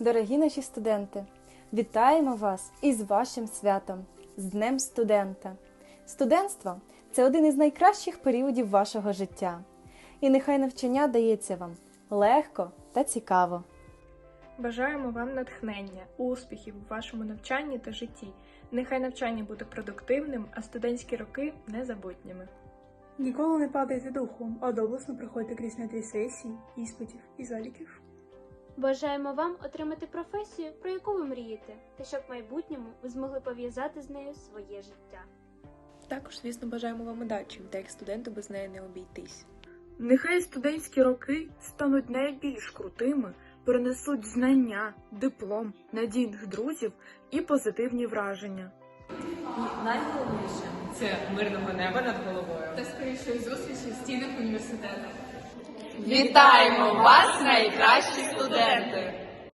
Дорогі наші студенти, вітаємо вас із вашим святом, з Днем студента. Студентство це один із найкращих періодів вашого життя. І нехай навчання дається вам легко та цікаво. Бажаємо вам натхнення, успіхів у вашому навчанні та житті. Нехай навчання буде продуктивним, а студентські роки незабутніми. Ніколи не падайте духом, а доблесно проходьте крізь нетрі сесій, іспитів і заліків. Бажаємо вам отримати професію, про яку ви мрієте, та щоб в майбутньому ви змогли пов'язати з нею своє життя. Також, звісно, бажаємо вам удачі, та як студенту без неї не обійтись. Нехай студентські роки стануть найбільш крутими, принесуть знання, диплом, надійних друзів і позитивні враження. Найголовніше це мирного неба над головою та скорішої зустрічі в стінах університету. Вітаємо вас, найкращі студенти!